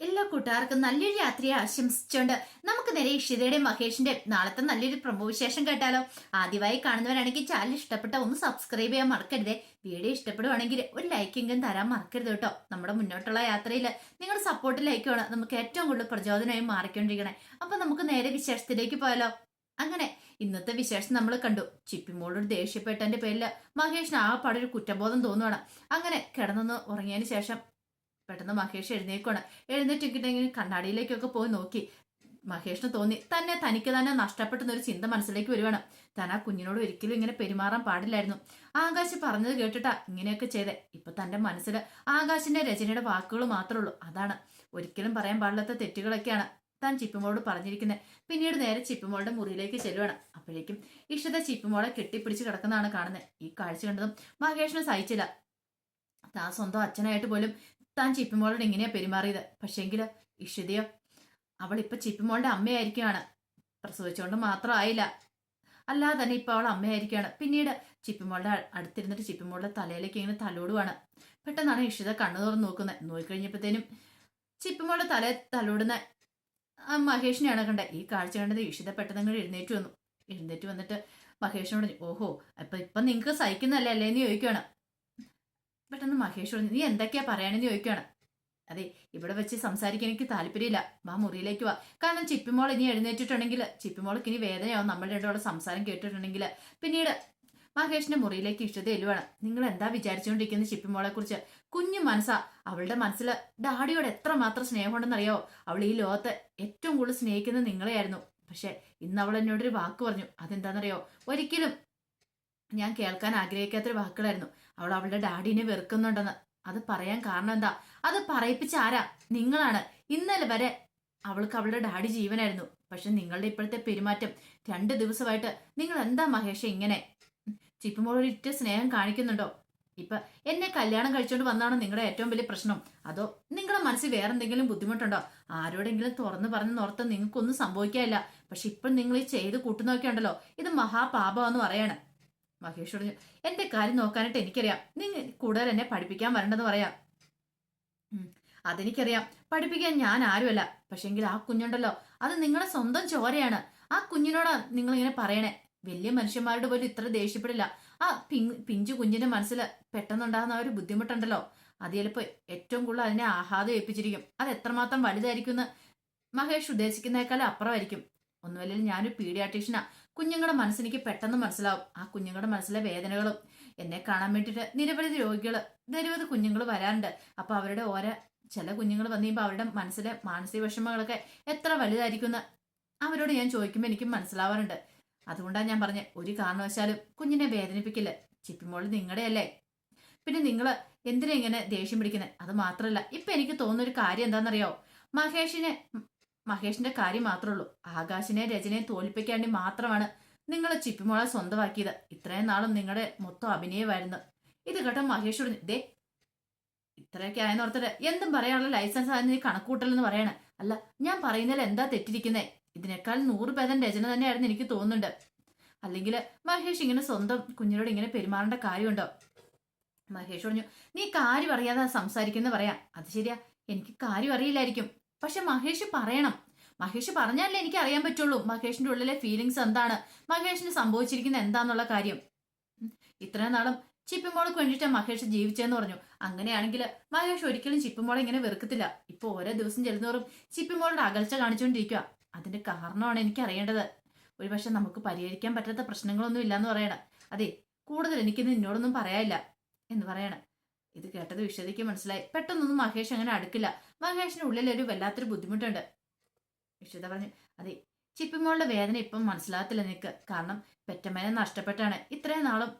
എല്ലാ കൂട്ടുകാർക്കും നല്ലൊരു രാത്രിയെ ആശംസിച്ചുകൊണ്ട് നമുക്ക് നേരെ ഇഷിതയുടെ മഹേഷിന്റെ നാളത്തെ നല്ലൊരു പ്രമോ വിശേഷം കേട്ടാലോ. ആദ്യമായി കാണുന്നവരാണെങ്കിൽ ചാനൽ ഇഷ്ടപ്പെട്ട ഒന്ന് സബ്സ്ക്രൈബ് ചെയ്യാൻ മറക്കരുത്. വീഡിയോ ഇഷ്ടപ്പെടുവാണെങ്കിൽ ഒരു ലൈക്കെങ്കിലും തരാൻ മറക്കരുത് കേട്ടോ. നമ്മുടെ മുന്നോട്ടുള്ള യാത്രയിൽ നിങ്ങളുടെ സപ്പോർട്ട് ലൈക്കുമാണ് നമുക്ക് ഏറ്റവും കൂടുതൽ പ്രചോദനമായി മാറിക്കൊണ്ടിരിക്കണേ. അപ്പൊ നമുക്ക് നേരെ വിശേഷത്തിലേക്ക് പോയാലോ. അങ്ങനെ ഇന്നത്തെ വിശേഷം നമ്മൾ കണ്ടു. ചിപ്പിമോളൊരു ദേഷ്യപ്പെട്ടതിന്റെ പേരിൽ മഹേഷിന് ആ പാടൊരു കുറ്റബോധം തോന്നുവാണ്. അങ്ങനെ കിടന്നൊന്ന് ഉറങ്ങിയതിന് ശേഷം പെട്ടെന്ന് മഹേഷ് എഴുന്നേക്കാണ് എഴുന്നേറ്റിട്ടുണ്ടെങ്കിൽ കണ്ണാടിയിലേക്കൊക്കെ പോയി നോക്കി. മഹേഷിന് തോന്നി തന്നെ തനിക്ക് തന്നെ നഷ്ടപ്പെട്ടെന്ന ഒരു ചിന്ത മനസ്സിലേക്ക് വരുവാണ്. താൻ ആ കുഞ്ഞിനോട് ഒരിക്കലും ഇങ്ങനെ പെരുമാറാൻ പാടില്ലായിരുന്നു. ആകാശ് പറഞ്ഞത് കേട്ടിട്ടാ ഇങ്ങനെയൊക്കെ ചെയ്തേ. ഇപ്പൊ തന്റെ മനസ്സിൽ ആകാശിന്റെ രചനയുടെ വാക്കുകൾ മാത്രമേ ഉള്ളൂ. അതാണ്. ഒരിക്കലും പറയാൻ പാടില്ലാത്ത തെറ്റുകളൊക്കെയാണ് താൻ ചിപ്പുമോളോട് പറഞ്ഞിരിക്കുന്നത്. പിന്നീട് നേരെ ചിപ്പുമോളുടെ മുറിയിലേക്ക് ചെല്ലുവാണ്. അപ്പോഴേക്കും ഇഷ്ടത ചിപ്പുമോളെ കെട്ടിപ്പിടിച്ച് കിടക്കുന്നതാണ് കാണുന്നത്. ഈ കാഴ്ച കണ്ടതും മഹേഷിന് സഹിച്ചില്ല. താൻ സ്വന്തം അച്ഛനായിട്ട് പോലും താൻ ചിപ്പിമോളോട് എങ്ങനെയാ പെരുമാറിയത്? പക്ഷേങ്കിൽ ഇഷിതയോ അവൾ ഇപ്പൊ ചിപ്പിമോളുടെ അമ്മയായിരിക്കുകയാണ് പ്രസവിച്ചുകൊണ്ട് മാത്രമായില്ല അല്ലാതെ തന്നെ ഇപ്പൊ അവൾ അമ്മയായിരിക്കുകയാണ് പിന്നീട് ചിപ്പിമോളുടെ അടുത്തിരുന്നിട്ട് ചിപ്പിമോളുടെ തലയിലേക്ക് ഇങ്ങനെ തലോടുവാണ്. പെട്ടെന്നാണ് ഇഷിത കണ്ണു തുറന്ന് നോക്കുന്നത് നോക്കിക്കഴിഞ്ഞപ്പോഴത്തേനും ചിപ്പിമോളുടെ തല തലോടുന്ന മഹേഷിനെയാണ് കണ്ടത്. ഈ കാഴ്ച കണ്ടത് ഇഷിത പെട്ടെന്ന് ഇങ്ങനെ എഴുന്നേറ്റ് വന്നു. എഴുന്നേറ്റ് വന്നിട്ട് മഹേഷിനോട് ഓഹോ അപ്പൊ ഇപ്പൊ നിങ്ങക്ക് സഹിക്കുന്നല്ലേ അല്ലേ? എന്ന് ചോദിക്കുകയാണ് പെട്ടെന്ന് മഹേഷ് പറഞ്ഞു നീ എന്തൊക്കെയാ പറയാനെന്ന് ചോദിക്കുകയാണ് അതെ ഇവിടെ വെച്ച് സംസാരിക്കാൻ എനിക്ക് താല്പര്യമില്ല. വാ മുറിയിലേക്ക് വാ. കാരണം ചിപ്പിമോൾ ഇനി എഴുന്നേറ്റിട്ടുണ്ടെങ്കിൽ ചിപ്പിമോൾക്ക് ഇനി വേദനയാവും. നമ്മൾ രണ്ടോടെ സംസാരം കേട്ടിട്ടുണ്ടെങ്കിൽ. പിന്നീട് മഹേഷിന്റെ മുറിയിലേക്ക് ഇഷ്ടത എല്ലുവാണ്. നിങ്ങൾ എന്താ വിചാരിച്ചുകൊണ്ടിരിക്കുന്ന ചിപ്പിമോളെ കുറിച്ച്? കുഞ്ഞു മനസ്സാ. അവളുടെ മനസ്സിൽ ഡാഡിയോട് എത്ര മാത്രം സ്നേഹമുണ്ടെന്നറിയാവോ അവൾ ഈ ലോകത്ത് ഏറ്റവും കൂടുതൽ സ്നേഹിക്കുന്നത് നിങ്ങളെയായിരുന്നു. പക്ഷെ ഇന്ന് അവൾ എന്നോടൊരു വാക്ക് പറഞ്ഞു. അതെന്താണെന്നറിയോ ഒരിക്കലും ഞാൻ കേൾക്കാൻ ആഗ്രഹിക്കാത്തൊരു വാക്കുകളായിരുന്നു. അവൾ അവളുടെ ഡാഡിനെ വെറുക്കുന്നുണ്ടെന്ന്. അത് പറയാൻ കാരണം എന്താ? അത് പറയിപ്പിച്ച ആരാ? നിങ്ങളാണ്. ഇന്നലെ വരെ അവൾക്ക് അവളുടെ ഡാഡി ജീവനായിരുന്നു. പക്ഷെ നിങ്ങളുടെ ഇപ്പോഴത്തെ പെരുമാറ്റം രണ്ട് ദിവസമായിട്ട് നിങ്ങൾ എന്താ മഹേഷ് ഇങ്ങനെ? ചിപ്പുമോളൊരിറ്റ സ്നേഹം കാണിക്കുന്നുണ്ടോ? ഇപ്പൊ എന്നെ കല്യാണം കഴിച്ചോണ്ട് വന്നാണോ നിങ്ങളുടെ ഏറ്റവും വലിയ പ്രശ്നം. അതോ നിങ്ങളുടെ മനസ്സിൽ വേറെ എന്തെങ്കിലും ബുദ്ധിമുട്ടുണ്ടോ? ആരോടെങ്കിലും തുറന്നു പറഞ്ഞ് നോർത്ത് നിങ്ങൾക്കൊന്നും സംഭവിക്കാനില്ല. പക്ഷെ ഇപ്പം നിങ്ങൾ ഈ ചെയ്ത് കൂട്ടുന്നൊക്കെ ഉണ്ടല്ലോ. ഇത് മഹാപാപമെന്ന് പറയാണ്. മഹേഷ് പറഞ്ഞു എന്റെ കാര്യം നോക്കാനായിട്ട് എനിക്കറിയാം. നിങ്ങൾ കൂടുതൽ എന്നെ പഠിപ്പിക്കാൻ വരണ്ടെന്ന് പറയാം. അതെനിക്കറിയാം. പഠിപ്പിക്കാൻ ഞാൻ ആരുമല്ല. പക്ഷെങ്കിൽ ആ കുഞ്ഞുണ്ടല്ലോ. അത് നിങ്ങളുടെ സ്വന്തം ചോരയാണ്. ആ കുഞ്ഞിനോടാ നിങ്ങൾ ഇങ്ങനെ പറയണേ. വലിയ മനുഷ്യന്മാരുടെ പോലും ഇത്ര ദേഷ്യപ്പെടില്ല. ആ പിഞ്ചു കുഞ്ഞിന്റെ മനസ്സിൽ പെട്ടെന്നുണ്ടാകുന്ന ഒരു ബുദ്ധിമുട്ടുണ്ടല്ലോ. അത് ചിലപ്പോൾ ഏറ്റവും കൂടുതൽ അതിനെ ആഹ്ലാദം ഏൽപ്പിച്ചിരിക്കും. അത് എത്രമാത്രം വലുതായിരിക്കും എന്ന് മഹേഷ് ഉദ്ദേശിക്കുന്നേക്കാൾ അപ്പുറമായിരിക്കും. ഒന്നുമല്ലെങ്കിൽ ഞാനൊരു പീഡിയാട്രീഷ്യനാ. കുഞ്ഞുങ്ങളുടെ മനസ്സെനിക്ക് പെട്ടെന്ന് മനസ്സിലാവും. ആ കുഞ്ഞുങ്ങളുടെ മനസ്സിലെ വേദനകളും എന്നെ കാണാൻ വേണ്ടിയിട്ട് നിരവധി രോഗികൾ നിരവധി കുഞ്ഞുങ്ങൾ വരാറുണ്ട്. അപ്പൊ അവരുടെ ഓരോ ചില കുഞ്ഞുങ്ങൾ വന്നു കഴിയുമ്പോൾ അവരുടെ മനസ്സിലെ മാനസിക വിഷമങ്ങളൊക്കെ എത്ര വലുതായിരിക്കും അവരോട് ഞാൻ ചോദിക്കുമ്പോൾ എനിക്ക് മനസ്സിലാവാറുണ്ട്. അതുകൊണ്ടാണ് ഞാൻ പറഞ്ഞത് ഒരു കാരണവശാലും കുഞ്ഞിനെ വേദനിപ്പിക്കില്ല? ചിപ്പിമോൾ നിങ്ങളുടെയല്ലേ? പിന്നെ നിങ്ങൾ എന്തിനാ ഇങ്ങനെ ദേഷ്യം പിടിക്കുന്നത് അത് മാത്രമല്ല ഇപ്പൊ എനിക്ക് തോന്നുന്ന ഒരു കാര്യം എന്താണെന്നറിയോ മഹേഷിനെ മഹേഷിന്റെ കാര്യം മാത്രമേ ഉള്ളൂ ആകാശിനെ രചനയെ തോൽപ്പിക്കാൻ വേണ്ടി മാത്രമാണ് നിങ്ങൾ ചിപ്പിമോളെ സ്വന്തമാക്കിയത്. ഇത്രയും നാളും നിങ്ങളുടെ മൊത്തം അഭിനയമായിരുന്നു. ഇത് കേട്ടോ മഹേഷ് പറഞ്ഞു ദേ ഇത്രയൊക്കെ ആയെന്ന് ഓർത്തിട്ട് എന്തും പറയാനുള്ള ലൈസൻസ് ആയിരുന്നു കണക്കൂട്ടലെന്ന് പറയണേ. അല്ല ഞാൻ പറയുന്നതിൽ എന്താ തെറ്റിരിക്കുന്നേ? ഇതിനേക്കാൾ നൂറ് പേതം രചന തന്നെയായിരുന്നു എനിക്ക് തോന്നുന്നുണ്ട്. അല്ലെങ്കിൽ മഹേഷ് ഇങ്ങനെ സ്വന്തം കുഞ്ഞിനോട് ഇങ്ങനെ പെരുമാറേണ്ട കാര്യമുണ്ടോ? മഹേഷ് പറഞ്ഞു നീ കാര്യം അറിയാതെ സംസാരിക്കുന്നത് പറയാം. അത് ശരിയാ. എനിക്ക് കാര്യം അറിയില്ലായിരിക്കും. പക്ഷെ മഹേഷ് പറയണം. മഹേഷ് പറഞ്ഞാലേ എനിക്ക് അറിയാൻ പറ്റുള്ളൂ മഹേഷിന്റെ ഉള്ളിലെ ഫീലിങ്സ് എന്താണ്. മഹേഷിന് സംഭവിച്ചിരിക്കുന്ന എന്താന്നുള്ള കാര്യം. ഇത്രയും നാളും ചിപ്പിമോൾക്ക് വേണ്ടിയിട്ടാണ് മഹേഷ് ജീവിച്ചതെന്ന് പറഞ്ഞു. അങ്ങനെയാണെങ്കിൽ മഹേഷ് ഒരിക്കലും ചിപ്പിമോളെ ഇങ്ങനെ വെറുക്കത്തില്ല. ഇപ്പൊ ഓരോ ദിവസം ചെല്ലുന്നോറും ചിപ്പിമോളുടെ അകൽച്ച കാണിച്ചുകൊണ്ടിരിക്കുക അതിന്റെ കാരണമാണ് എനിക്ക് അറിയേണ്ടത് ഒരുപക്ഷെ നമുക്ക് പരിഹരിക്കാൻ പറ്റാത്ത പ്രശ്നങ്ങളൊന്നും ഇല്ലാന്ന് പറയണം. അതെ കൂടുതൽ എനിക്കിന്ന് നിന്നോടൊന്നും പറയാനില്ല എന്ന് പറയണം. ഇത് കേട്ടത് വിശ്വതിക്ക് മനസ്സിലായി. പെട്ടെന്നൊന്നും മഹേഷ് അങ്ങനെ അടുക്കില്ല. മഹേഷിന് ഉള്ളിൽ ഒരു വല്ലാത്തൊരു ബുദ്ധിമുട്ടുണ്ട്. വിശ്വത പറഞ്ഞു അതെ ചിപ്പിമോളുടെ വേദന ഇപ്പം മനസ്സിലാകത്തില്ല നിനക്ക്. കാരണം പെറ്റമ്മേനെ നഷ്ടപ്പെട്ടാണ്. ഇത്രയും നാളും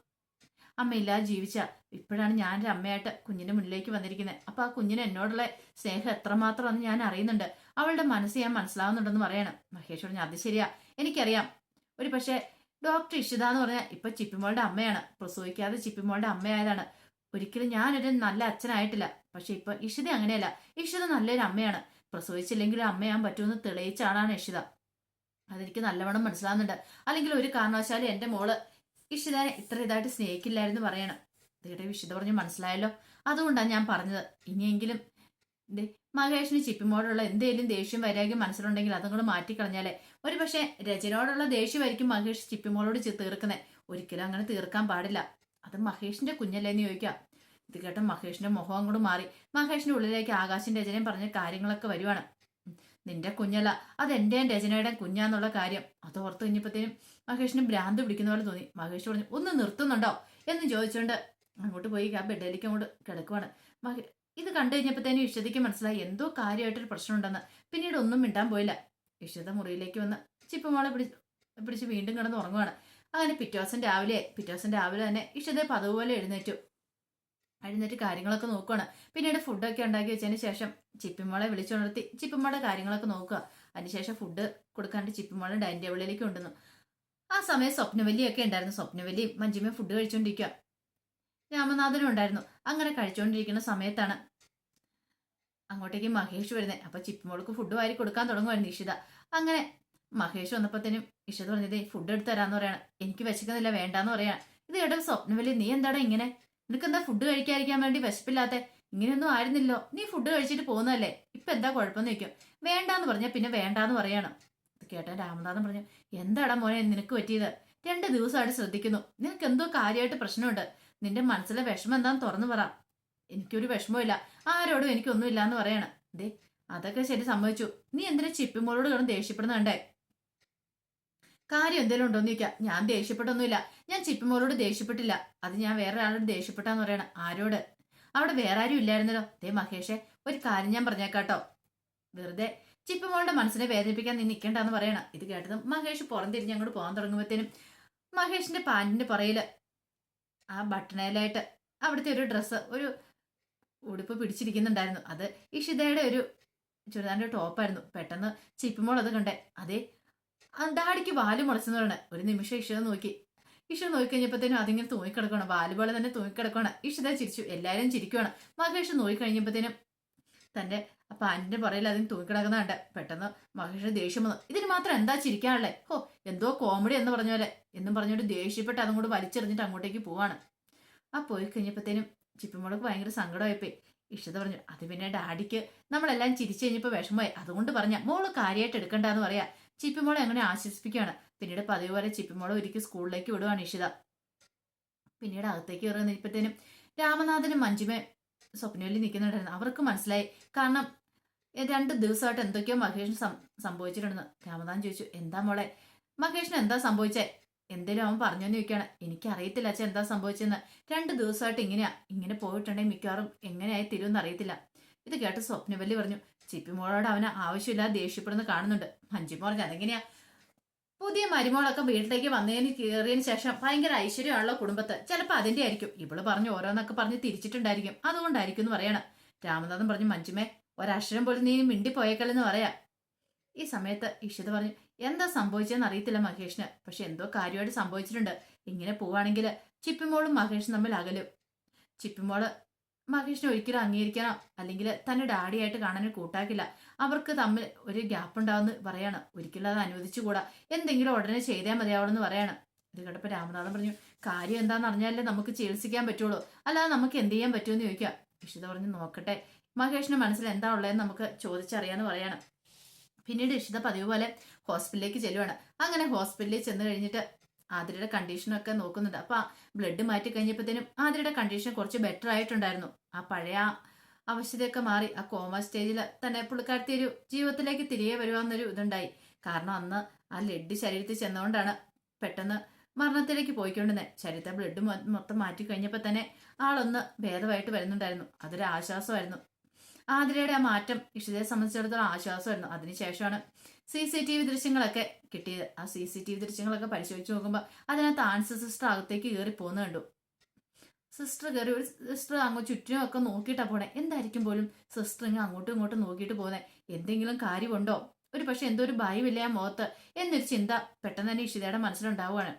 അമ്മയില്ലാതെ ജീവിച്ച. ഇപ്പോഴാണ് ഞാൻ ഒരു അമ്മയായിട്ട് കുഞ്ഞിന്റെ മുന്നിലേക്ക് വന്നിരിക്കുന്നത്. അപ്പൊ ആ കുഞ്ഞിന് എന്നോടുള്ള സ്നേഹം എത്രമാത്രമാണെന്ന് ഞാൻ അറിയുന്നുണ്ട്. അവളുടെ മനസ്സ് ഞാൻ മനസ്സിലാവുന്നുണ്ടെന്ന് പറയണം. മഹേഷ് പറഞ്ഞു അത് ശരിയാ. എനിക്കറിയാം. ഒരു പക്ഷേ ഡോക്ടർ ഇഷിത എന്ന് പറഞ്ഞാൽ ഇപ്പൊ ചിപ്പിമോളുടെ അമ്മയാണ്. പ്രസവിക്കാതെ ചിപ്പിമോളുടെ അമ്മയായതാണ്. ഒരിക്കലും ഞാനൊരു നല്ല അച്ഛനായിട്ടില്ല. പക്ഷെ ഇപ്പൊ ഇഷിത അങ്ങനെയല്ല. ഇഷിത നല്ലൊരു അമ്മയാണ്. പ്രസവിച്ചില്ലെങ്കിലും അമ്മയാൻ പറ്റുമെന്ന് തെളിയിച്ച ആളാണ് ഇഷിത. അതെനിക്ക് നല്ലവണ്ണം മനസ്സിലാവുന്നുണ്ട്. അല്ലെങ്കിൽ ഒരു കാരണവശാലും എന്റെ മോൾ ഇഷിതനെ ഇത്ര ഇതായിട്ട് സ്നേഹിക്കില്ലായിരുന്നു പറയണം. ഇതിയുടെ വിഷിത പറഞ്ഞ് മനസ്സിലായല്ലോ? അതുകൊണ്ടാണ് ഞാൻ പറഞ്ഞത്. ഇനിയെങ്കിലും ദേ മഹേഷിന് ചിപ്പിമോടുള്ള എന്തേലും ദേഷ്യം വൈരാഗ്യം മനസ്സിലുണ്ടെങ്കിൽ അതും കൂടെ മാറ്റിക്കളഞ്ഞാലേ. ഒരു പക്ഷേ രചനയോടുള്ള ദേഷ്യമായിരിക്കും മഹേഷ് ചിപ്പിമോളോട് തീർക്കുന്നത് ഒരിക്കലും അങ്ങനെ തീർക്കാൻ പാടില്ല. അത് മഹേഷിന്റെ കുഞ്ഞല്ലേ എന്ന് ചോദിക്കാം. ഇത് കേട്ട മഹേഷിന്റെ മുഖം അങ്ങോട്ട് മാറി. മഹേഷിന്റെ ഉള്ളിലേക്ക് ആകാശിന്റെ രചനയും പറഞ്ഞ കാര്യങ്ങളൊക്കെ വരുവാണ്. നിന്റെ കുഞ്ഞല്ല അത് എന്റെയും രചനയുടെ കുഞ്ഞാന്നുള്ള കാര്യം. അത് ഓർത്ത് കഴിഞ്ഞപ്പോഴത്തേനും മഹേഷിന് ഭ്രാന്ത് പിടിക്കുന്ന പോലെ തോന്നി. മഹേഷ് പറഞ്ഞു ഒന്ന് നിർത്തുന്നുണ്ടോ? എന്ന് ചോദിച്ചുകൊണ്ട് അങ്ങോട്ട് പോയി ആ ബെഡിലേക്ക് അങ്ങോട്ട് കിടക്കുവാണ്. മഹേ ഇത് കണ്ടു കഴിഞ്ഞപ്പോഴത്തേനും ഇഷ്ടതയ്ക്ക് മനസ്സിലായി എന്തോ കാര്യമായിട്ടൊരു പ്രശ്നമുണ്ടെന്ന്. പിന്നീട് ഒന്നും മിണ്ടാൻ പോയില്ല. ഇഷ്ടത മുറിയിലേക്ക് വന്ന് ചിപ്പുമോളെ പിടിച്ച് പിടിച്ച് വീണ്ടും കിടന്ന് ഉറങ്ങുവാണ്. അങ്ങനെ പിറ്റേ രാവിലെ പിറ്റേ രാവിലെ തന്നെ ഇഷ്ടത പതുപോലെ എഴുന്നേറ്റു. എഴുന്നേറ്റ് കാര്യങ്ങളൊക്കെ നോക്കുകയാണ് പിന്നീട് ഫുഡൊക്കെ ഉണ്ടാക്കി വെച്ചതിന് ശേഷം ചിപ്പിമോളെ വിളിച്ചുണർത്തി ചിപ്പിമോളെ കാര്യങ്ങളൊക്കെ നോക്കുക. അതിനുശേഷം ഫുഡ് കൊടുക്കാണ്ട് ചിപ്പിമോളെ ഡൈനിങ് ടേബിളിലേക്ക് കൊണ്ടുവന്നു. ആ സമയം സ്വപ്നവല്ലിയൊക്കെ ഉണ്ടായിരുന്നു. സ്വപ്നവല്ലി മഞ്ജുമയും ഫുഡ് കഴിച്ചുകൊണ്ടിരിക്കുക രാമനാഥനും ഉണ്ടായിരുന്നു. അങ്ങനെ കഴിച്ചുകൊണ്ടിരിക്കുന്ന സമയത്താണ് അങ്ങോട്ടേക്ക് മഹേഷ് വരുന്നത് അപ്പൊ ചിപ്പിമോൾക്ക് ഫുഡ് വാരി കൊടുക്കാൻ തുടങ്ങുമായിരുന്നു ഇഷിത അങ്ങനെ മഹേഷ് വന്നപ്പോഴത്തേനും ഇഷിത പറഞ്ഞതേ ഫുഡ് എടുത്ത് തരാന്ന് പറയാണ്. എനിക്ക് വിശക്കുന്നില്ല വേണ്ടാന്ന് പറയാണ്. ഇത് കേട്ടോ സ്വപ്നവലി നീ എന്താടാ ഇങ്ങനെ? നിനക്ക് എന്താ ഫുഡ് കഴിക്കാതിരിക്കാൻ വേണ്ടി വിശപ്പില്ലാത്ത? ഇങ്ങനെയൊന്നും ആയിരുന്നില്ലോ. നീ ഫുഡ് കഴിച്ചിട്ട് പോകുന്നതല്ലേ? ഇപ്പൊ എന്താ കുഴപ്പമെന്ന് വെക്കും വേണ്ടാന്ന് പറഞ്ഞാൽ പിന്നെ വേണ്ടാന്ന് പറയണം. കേട്ട രാമനാഥൻ പറഞ്ഞു എന്താടാ മോനെ നിനക്ക് പറ്റിയത്? രണ്ട് ദിവസമായിട്ട് ശ്രദ്ധിക്കുന്നു. നിനക്ക് എന്തോ കാര്യമായിട്ട് പ്രശ്നമുണ്ട്. നിന്റെ മനസ്സിലെ വിഷമം എന്താന്ന് തുറന്നു പറ. എനിക്കൊരു വിഷമമില്ല ആരോടും എനിക്കൊന്നും എന്ന് പറയണം. ദേ അതൊക്കെ ശരി സമ്മതിച്ചു. നീ എന്തിനാ ചിപ്പിമോളോട് കിടന്ന് ദേഷ്യപ്പെടുന്നുണ്ടേ കാര്യം എന്തെങ്കിലും ഉണ്ടോന്ന് ചോദിക്കാം. ഞാൻ ദേഷ്യപ്പെട്ടൊന്നുമില്ല. ഞാൻ ചിപ്പിമോളോട് ദേഷ്യപ്പെട്ടില്ല. അത് ഞാൻ വേറെ ആളോട് ദേഷ്യപ്പെട്ടാന്ന് പറയണം. ആരോട്? അവിടെ വേറെ ആരും ഇല്ലായിരുന്നല്ലോ. ദേ മഹേഷെ ഒരു കാര്യം ഞാൻ പറഞ്ഞേക്കാട്ടോ. വെറുതെ ചിപ്പിമോളുടെ മനസ്സിനെ വേദനിപ്പിക്കാൻ നീ നിൽക്കണ്ടെന്ന് പറയണം. ഇത് കേട്ടതും മഹേഷ് പുറം തിരിഞ്ഞ് അങ്ങോട്ട് പോകാൻ തുടങ്ങുമ്പോഴത്തേനും മഹേഷിന്റെ പാന്റിന്റെ പുറയിൽ ആ ബട്ടണയിലായിട്ട് അവിടുത്തെ ഒരു ഡ്രസ്സ് ഒരു ഉടുപ്പ് പിടിച്ചിരിക്കുന്നുണ്ടായിരുന്നു. അത് ഇഷിതയുടെ ഒരു ചുരിദാറിന്റെ ടോപ്പായിരുന്നു പെട്ടെന്ന് ചിപ്പിമോൾ അത് കണ്ടേ. അതേ ഡാഡിക്ക് വാൽ മുളച്ചെന്ന് പറയണേ ഒരു നിമിഷം ഇഷ്ടം നോക്കി. ഇഷിത നോക്കി കഴിഞ്ഞപ്പോഴത്തേനും അതിങ്ങനെ തൂങ്ങിക്കിടക്കണം വാൽ പോലെ തന്നെ തൂങ്ങിക്കിടക്കണം ഇഷിത ചിരിച്ചു. എല്ലാവരും ചിരിക്കുവാണ്. മഹേഷ് നോക്കി കഴിഞ്ഞപ്പോഴത്തേനും തന്റെ ആ പാന്റിന്റെ പുറയിൽ അതിന് തൂങ്ങിക്കിടക്കുന്ന കണ്ട് പെട്ടെന്ന് മഹേഷ് ദേഷ്യം വന്നു. ഇതിന് മാത്രം എന്താ ചിരിക്കാനുള്ളേ? ഹോ എന്തോ കോമഡി എന്ന് പറഞ്ഞ പോലെ. എന്നും പറഞ്ഞുകൊണ്ട് ദേഷ്യപ്പെട്ട് അതും കൂടെ വലിച്ചെറിഞ്ഞിട്ട് അങ്ങോട്ടേക്ക് പോവാണ്. ആ പോയി കഴിഞ്ഞപ്പോഴത്തേനും ചിപ്പിമുളക്ക് ഭയങ്കര സങ്കടമായിപ്പോയി. ഇഷ്ടത പറഞ്ഞു അത് പിന്നെ ഡാഡിക്ക് നമ്മളെല്ലാം ചിരിച്ചു കഴിഞ്ഞപ്പോൾ വിഷമമായി. അതുകൊണ്ട് പറഞ്ഞ മോൾ കാര്യമായിട്ട് എടുക്കണ്ടെന്ന് പറയാ. ചിപ്പിമോളെ അങ്ങനെ ആശ്വസിപ്പിക്കുകയാണ്? പിന്നീട് പതിവ് പോലെ ചിപ്പിമോളെ ഒരിക്കൽ സ്കൂളിലേക്ക് വിടുവാണ് ഇഷിത. പിന്നീട് അകത്തേക്ക് കയറി നിൽപ്പത്തേനും രാമനാഥനും മഞ്ജുമേ സ്വപ്നവല്ലി നിൽക്കുന്നുണ്ടായിരുന്നു. അവർക്ക് മനസ്സിലായി. കാരണം രണ്ട് ദിവസമായിട്ട് എന്തൊക്കെയോ മഹേഷിന് സംഭവിച്ചിട്ടുണ്ടെന്ന്. രാമനാഥൻ ചോദിച്ചു എന്താ മോളെ? മഹേഷിന് എന്താ സംഭവിച്ചേ? എന്തേലും അവൻ പറഞ്ഞു ചോദിക്കുകയാണ്. എനിക്കറിയത്തില്ല അച്ഛൻ എന്താ സംഭവിച്ചെന്ന്. രണ്ട് ദിവസമായിട്ട് ഇങ്ങനെയാ. ഇങ്ങനെ പോയിട്ടുണ്ടെങ്കിൽ മിക്കവാറും എങ്ങനെയായി തീരുമെന്ന് അറിയത്തില്ല. ഇത് കേട്ട് സ്വപ്നവല്ലി പറഞ്ഞു ചിപ്പിമോളോട് അവന് ആവശ്യമില്ലാതെ ദേഷ്യപ്പെടുന്ന കാണുന്നുണ്ട്. മഞ്ജിമ പറഞ്ഞു അതെങ്ങനെയാ? പുതിയ മരുമോളൊക്കെ വീട്ടിലേക്ക് വന്നതിന് കയറിയതിന് ശേഷം ഭയങ്കര ഐശ്വര്യമുള്ള കുടുംബത്ത്. ചിലപ്പോൾ അതിന്റെ ആയിരിക്കും. ഇവൾ പറഞ്ഞു ഓരോന്നൊക്കെ പറഞ്ഞ് തിരിച്ചിട്ടുണ്ടായിരിക്കും. അതുകൊണ്ടായിരിക്കും എന്ന് പറയണം. രാമനാഥൻ പറഞ്ഞു മഞ്ജുമേ ഒരക്ഷരം പോലും നീ മിണ്ടിപ്പോയേക്കല്ലെന്ന് പറയാ. ഈ സമയത്ത് ഇഷിത പറഞ്ഞു എന്താ സംഭവിച്ചതെന്ന് അറിയത്തില്ല മഹേഷിന്. പക്ഷെ എന്തോ കാര്യമായിട്ട് സംഭവിച്ചിട്ടുണ്ട്. ഇങ്ങനെ പോവാണെങ്കിൽ ചിപ്പിമോളും മഹേഷും തമ്മിൽ അകലും. ചിപ്പിമോൾ മഹേഷിനെ ഒരിക്കലും അംഗീകരിക്കാനോ അല്ലെങ്കിൽ തന്നെ ഡാഡിയായിട്ട് കാണാനോ കൂട്ടാക്കില്ല. അവർക്ക് തമ്മിൽ ഒരു ഗ്യാപ്പ് ഉണ്ടാവുമെന്ന് പറയാണ്. ഒരിക്കലും അത് അനുവദിച്ചുകൂടാ. എന്തെങ്കിലും ഉടനെ ചെയ്താൽ മതിയാവണമെന്ന് പറയാണ്. ഇത് കേട്ടപ്പോൾ രാമനാഥൻ പറഞ്ഞു കാര്യം എന്താണെന്ന് അറിഞ്ഞാലേ നമുക്ക് ചികിത്സിക്കാൻ പറ്റുള്ളൂ. അല്ലാതെ നമുക്ക് എന്ത് ചെയ്യാൻ പറ്റുമെന്ന് ചോദിക്കാം ഇഷിത പറഞ്ഞു നോക്കട്ടെ. മഹേഷിന്റെ മനസ്സിൽ എന്താ ഉള്ളതെന്ന് നമുക്ക് ചോദിച്ചറിയാന്ന് പറയാണ്. പിന്നീട് ഇഷിത പതിവ് പോലെ ഹോസ്പിറ്റലിലേക്ക് ചെല്ലുവാണ്. അങ്ങനെ ഹോസ്പിറ്റലിൽ ചെന്ന് കഴിഞ്ഞിട്ട് ആതിരയുടെ കണ്ടീഷനൊക്കെ നോക്കുന്നുണ്ട്. അപ്പൊ ബ്ലഡ് മാറ്റി കഴിഞ്ഞപ്പോഴത്തേനും ആതിരയുടെ കണ്ടീഷൻ കുറച്ച് ബെറ്റർ ആയിട്ടുണ്ടായിരുന്നു. ആ പഴയ അവശതയൊക്കെ മാറി. ആ കോമ സ്റ്റേജിൽ തന്നെ പുള്ളിക്കാരത്തി ഒരു ജീവിതത്തിലേക്ക് തിരികെ വരുവാന്നൊരു ഇതുണ്ടായി. കാരണം അന്ന് ആ ലഡ് ശരീരത്തിൽ ചെന്നുകൊണ്ടാണ് പെട്ടെന്ന് മരണത്തിലേക്ക് പോയിക്കൊണ്ടിരുന്നത് ശരീരത്തെ ബ്ലഡ് മൊത്തം മാറ്റി കഴിഞ്ഞപ്പോൾ തന്നെ ആളൊന്ന് ഭേദമായിട്ട് വരുന്നുണ്ടായിരുന്നു. അതൊരു ആശ്വാസമായിരുന്നു. ആതിരയുടെ ആ മാറ്റം ഇഷിതയെ സംബന്ധിച്ചിടത്തോളം ആശ്വാസമായിരുന്നു. അതിനുശേഷമാണ് സി സി ടി വി ദൃശ്യങ്ങളൊക്കെ കിട്ടിയത്. ആ സി സി ടി വി ദൃശ്യങ്ങളൊക്കെ പരിശോധിച്ച് നോക്കുമ്പോൾ അതിനകത്ത് ആൻസർ സിസ്റ്റർ അകത്തേക്ക് കയറി പോകുന്ന കണ്ടു. സിസ്റ്റർ കയറി ഒരു സിസ്റ്റർ അങ്ങോട്ട് ചുറ്റിനും ഒക്കെ നോക്കിയിട്ടാണ് പോണേ. എന്തായിരിക്കും പോലും സിസ്റ്റർ ഇങ്ങനെ അങ്ങോട്ടും ഇങ്ങോട്ടും നോക്കിയിട്ട് പോകുന്നത് എന്തെങ്കിലും കാര്യമുണ്ടോ? ഒരു പക്ഷെ എന്തോ ഒരു ഭയമില്ല ആ മുഖത്ത്. എന്നൊരു ചിന്ത പെട്ടെന്ന് തന്നെ ഇഷിതയുടെ മനസ്സിലുണ്ടാവുകയാണ്.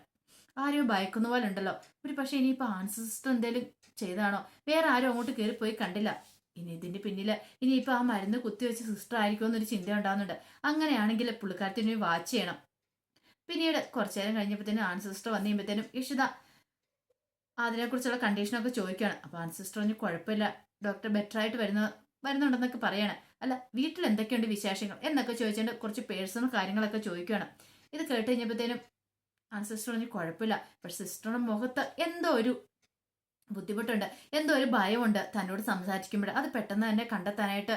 ആരെയോ ഭയക്കുന്ന പോലെ ഉണ്ടല്ലോ. ഒരു പക്ഷെ ഇനിയിപ്പോൾ ആൻസർ സിസ്റ്റർ എന്തെങ്കിലും ചെയ്താണോ വേറെ ആരും അങ്ങോട്ട് കയറി പോയി കണ്ടില്ല. ഇനി ഇതിന്റെ പിന്നിൽ ഇനിയിപ്പോൾ ആ മരുന്ന് കുത്തിവെച്ച് സിസ്റ്റർ ആയിരിക്കുമോ എന്നൊരു ചിന്ത ഉണ്ടാവുന്നുണ്ട്. അങ്ങനെയാണെങ്കിൽ പുള്ളിക്കാരത്തിന് വാച്ച് ചെയ്യണം. പിന്നീട് കുറച്ചു നേരം കഴിഞ്ഞപ്പോഴത്തേനും ആൺ സിസ്റ്റർ വന്നു കഴിയുമ്പോഴത്തേനും ഇഷിത അതിനെക്കുറിച്ചുള്ള കണ്ടീഷനൊക്കെ ചോദിക്കുകയാണ്. അപ്പൊ ആൺ സിസ്റ്റർ പറഞ്ഞു കുഴപ്പമില്ല. ഡോക്ടർ ബെറ്റർ ആയിട്ട് വരുന്ന വരുന്നുണ്ടെന്നൊക്കെ പറയാണ്. അല്ല വീട്ടിൽ എന്തൊക്കെയുണ്ട് വിശേഷങ്ങൾ? എന്നൊക്കെ ചോദിച്ചുകൊണ്ട് കുറച്ച് പേഴ്സണൽ കാര്യങ്ങളൊക്കെ ചോദിക്കുകയാണ്. ഇത് കേട്ട് കഴിഞ്ഞപ്പോഴത്തേനും ആ സിസ്റ്റർ പറഞ്ഞു കുഴപ്പമില്ല. പക്ഷെ സിസ്റ്ററുടെ മുഖത്ത് എന്തോ ഒരു ബുദ്ധിമുട്ടുണ്ട്. എന്തോ ഒരു ഭയമുണ്ട് തന്നോട് സംസാരിക്കുമ്പോൾ അത് പെട്ടെന്ന് തന്നെ കണ്ടെത്താനായിട്ട്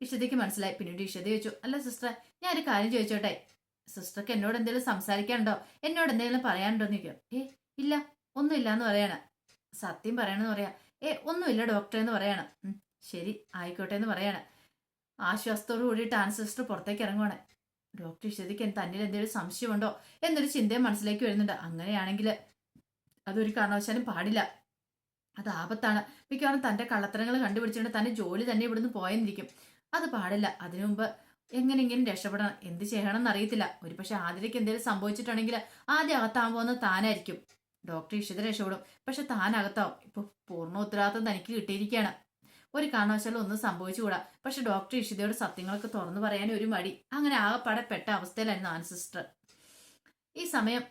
ഇഷതയ്ക്ക് മനസ്സിലായി. പിന്നീട് ഇഷത ചോദിച്ചു അല്ല സിസ്റ്റർ ഞാൻ ഒരു കാര്യം ചോദിച്ചോട്ടെ? സിസ്റ്റർക്ക് എന്നോട് എന്തെങ്കിലും സംസാരിക്കാനുണ്ടോ? എന്നോട് എന്തെങ്കിലും പറയാനുണ്ടോ? എന്ന് ചോദിക്കും. ഏ ഇല്ല ഒന്നുമില്ല എന്ന് പറയാണ്. സത്യം പറയണമെന്ന് പറയാ. ഏ ഒന്നുമില്ല ഡോക്ടർ എന്ന് പറയാണ്. ശരി ആയിക്കോട്ടെ എന്ന് പറയാണ്. ആശ്വാസത്തോടു കൂടിയിട്ട് ആൻ സിസ്റ്റർ പുറത്തേക്ക് ഇറങ്ങുവാണ്. ഡോക്ടർ ഇഷതയ്ക്ക് തന്നിൽ എന്തെങ്കിലും സംശയമുണ്ടോ? എന്നൊരു ചിന്തയും മനസ്സിലേക്ക് വരുന്നുണ്ട്. അങ്ങനെയാണെങ്കിൽ അതൊരു കാരണവശാലും പാടില്ല. അത് ആപത്താണ്. മിക്കവാറും തന്റെ കള്ളത്തരങ്ങൾ കണ്ടുപിടിച്ചുകൊണ്ട് തന്റെ ജോലി തന്നെ ഇവിടുന്ന് പോയെന്നിരിക്കും. അത് പാടില്ല. അതിനു മുമ്പ് എങ്ങനെയെങ്കിലും രക്ഷപ്പെടണം? എന്ത് ചെയ്യണം എന്നറിയത്തില്ല ഒരു പക്ഷെ ആതിരയ്ക്ക് എന്തെങ്കിലും സംഭവിച്ചിട്ടുണ്ടെങ്കിൽ ആദ്യം അകത്താൻ പോകുന്നത് താനായിരിക്കും. ഡോക്ടർ ഇഷിത രക്ഷപ്പെടും. പക്ഷെ താൻ അകത്താവും ഇപ്പൊ പൂർണ ഉത്തരവാദിത്വം തനിക്ക് കിട്ടിയിരിക്കുകയാണ്. ഒരു കാരണവശാലും ഒന്നും സംഭവിച്ചുകൂടാ. പക്ഷെ ഡോക്ടർ ഇഷിതയോട് സത്യങ്ങളൊക്കെ തുറന്നു പറയാൻ ഒരു മടി. അങ്ങനെ ആകെപ്പാടെ പെട്ട അവസ്ഥയിലായിരുന്നു ആൻ സിസ്റ്റർ. ഈ സമയം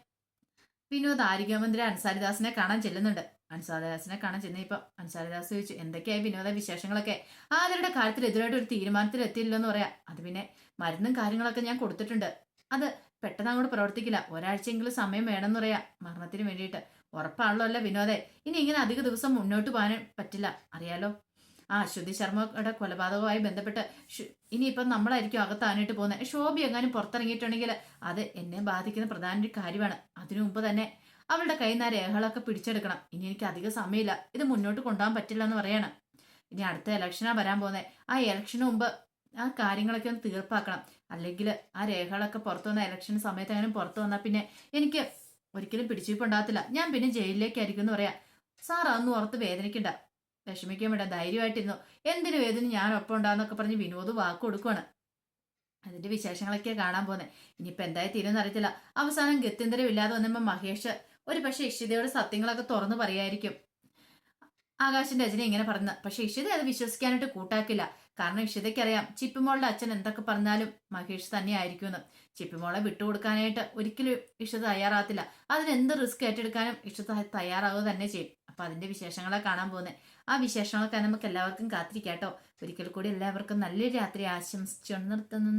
വിനോദ് ആരോഗ്യമന്ത്രി അൻസാരിദാസിനെ കാണാൻ ചെല്ലുന്നുണ്ട്. അൻസാരിദാസിനെ കാണാൻ ചെന്നപ്പോ അൻസാരദാസ് ചോദിച്ചു എന്തൊക്കെയായി വിനോദ വിശേഷങ്ങളൊക്കെ? ആദരുടെ കാര്യത്തിൽ എതിരായിട്ട് ഒരു തീരുമാനത്തിൽ എത്തിയില്ല എന്ന് പറയാം. അത് പിന്നെ മരുന്നും കാര്യങ്ങളൊക്കെ ഞാൻ കൊടുത്തിട്ടുണ്ട്. അത് പെട്ടെന്ന് അങ്ങോട്ട് പ്രവർത്തിക്കില്ല. ഒരാഴ്ചയെങ്കിലും സമയം വേണം എന്ന് പറയാം. മരണത്തിന് വേണ്ടിയിട്ട്. ഉറപ്പാണല്ലോ അല്ല വിനോദേ? ഇനി ഇങ്ങനെ അധിക ദിവസം മുന്നോട്ട് പോകാൻ പറ്റില്ല. അറിയാലോ? ആ അശ്വതി ശർമ്മയുടെ കൊലപാതകവുമായി ബന്ധപ്പെട്ട് ഇനി ഇനിയിപ്പം നമ്മളായിരിക്കും അകത്താനായിട്ട് പോകുന്നത്. ശോഭി എങ്ങാനും പുറത്തിറങ്ങിയിട്ടുണ്ടെങ്കിൽ അത് എന്നെ ബാധിക്കുന്ന പ്രധാന ഒരു കാര്യമാണ്. അതിനു മുമ്പ് തന്നെ അവളുടെ കയ്യിൽ നിന്ന് ആ രേഖകളൊക്കെ പിടിച്ചെടുക്കണം. ഇനി എനിക്ക് അധിക സമയമില്ല. ഇത് മുന്നോട്ട് കൊണ്ടുപോകാൻ പറ്റില്ല എന്ന് പറയാണ്. ഇനി അടുത്ത ഇലക്ഷനാ വരാൻ പോകുന്നത് ആ ഇലക്ഷന് മുമ്പ് ആ കാര്യങ്ങളൊക്കെ ഒന്ന് തീർപ്പാക്കണം. അല്ലെങ്കിൽ ആ രേഖകളൊക്കെ പുറത്തു വന്ന ഇലക്ഷൻ സമയത്ത് അങ്ങനെ പുറത്തു വന്നാൽ പിന്നെ എനിക്ക് ഒരിക്കലും പിടിച്ചിപ്പുണ്ടാകത്തില്ല ഞാൻ പിന്നെ ജയിലിലേക്കായിരിക്കും എന്ന് പറയാം. സാർ അതൊന്നും ഓർത്ത് വേദനിക്കണ്ട. വിഷമിക്കാൻ വേണ്ട. ധൈര്യമായിട്ടിരുന്നു. എന്തിനു വേദന? ഞാൻ ഒപ്പം ഉണ്ടാകുന്നൊക്കെ പറഞ്ഞ് വിനോദ് വാക്ക് കൊടുക്കുവാണ്. അതിന്റെ വിശേഷങ്ങളൊക്കെ കാണാൻ പോകുന്നത് ഇനിയിപ്പോ എന്തായി തീരുമെന്ന് അറിയത്തില്ല. അവസാനം ഗത്യന്തരം ഇല്ലാതെ വന്നപ്പോ മഹേഷ് ഒരു പക്ഷെ ഇഷിതയോട് സത്യങ്ങളൊക്കെ തുറന്നു പറയായിരിക്കും. ആകാശിന്റെ അച്ഛനെ ഇങ്ങനെ പറഞ്ഞ പക്ഷെ ഇഷിത അത് വിശ്വസിക്കാനായിട്ട് കൂട്ടാക്കില്ല. കാരണം ഇഷിതയ്ക്കറിയാം ചിപ്പിമോളുടെ അച്ഛൻ എന്തൊക്കെ പറഞ്ഞാലും മഹേഷ് തന്നെ ആയിരിക്കുമെന്ന് ചിപ്പിമോളെ വിട്ടുകൊടുക്കാനായിട്ട് ഒരിക്കലും ഇഷിത തയ്യാറാകത്തില്ല. അതിന് എന്ത് റിസ്ക് ഏറ്റെടുക്കാനും ഇഷിത തയ്യാറാവുക തന്നെ ചെയ്യും. അപ്പൊ അതിന്റെ വിശേഷങ്ങളെ കാണാൻ പോകുന്നത് ആ വിശേഷങ്ങളൊക്കെ നമുക്ക് എല്ലാവർക്കും കാത്തിരിക്കാട്ടോ ഒരിക്കൽ കൂടി എല്ലാവർക്കും നല്ലൊരു രാത്രി ആശംസിച്ചു നിർത്തുന്നു.